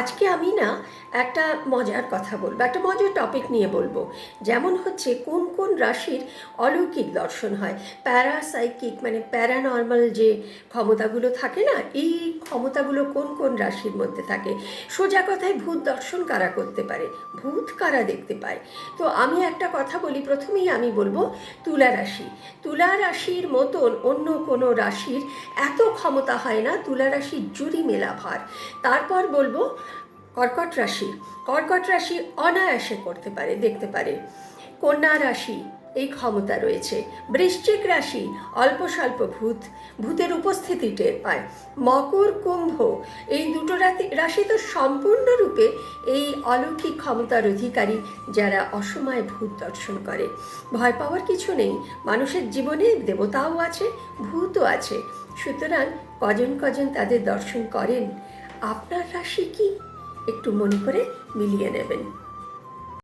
আজকে আমি না একটা মজার কথা বলব, একটা মজার টপিক নিয়ে বলব। যেমন হচ্ছে কোন কোন রাশির অলৌকিক দর্শন হয়? প্যারাসাইকিক মানে প্যারানর্মাল যে ক্ষমতাগুলো থাকে না, এই ক্ষমতাগুলো কোন কোন রাশির মধ্যে থাকে? সোজা কথায় ভূত দর্শন কারা করতে পারে? ভূত কারা দেখতে পায়? তো আমি একটা কথা বলি, প্রথমেই আমি বলব তুলা রাশি। তুলা রাশির মতন অন্য কোনো রাশির এত ক্ষমতা হয় না, তুলা রাশির জুড়ি মেলা ভার। তারপর বলব কর্কট রাশি। কর্কট রাশি অনায়াসে করতে পারে, দেখতে পারে। কন্যা রাশি, এই ক্ষমতা রয়েছে। বৃশ্চিক রাশি, অল্প স্বল্প ভূত, ভূতের উপস্থিতি টের পায়। মকর, কুম্ভ, এই দুটো রাশি তো সম্পূর্ণরূপে এই অলৌকিক ক্ষমতার অধিকারী যারা অসময়ে ভূত দর্শন করে। ভয় পাওয়ার কিছু নেই, মানুষের জীবনে দেবতাও আছে, ভূতও আছে। সুতরাং কজন কজন তাদের দর্শন করেন? আপনার রাশি কি? একটু মনে করে মিলিয়ে নেবেন।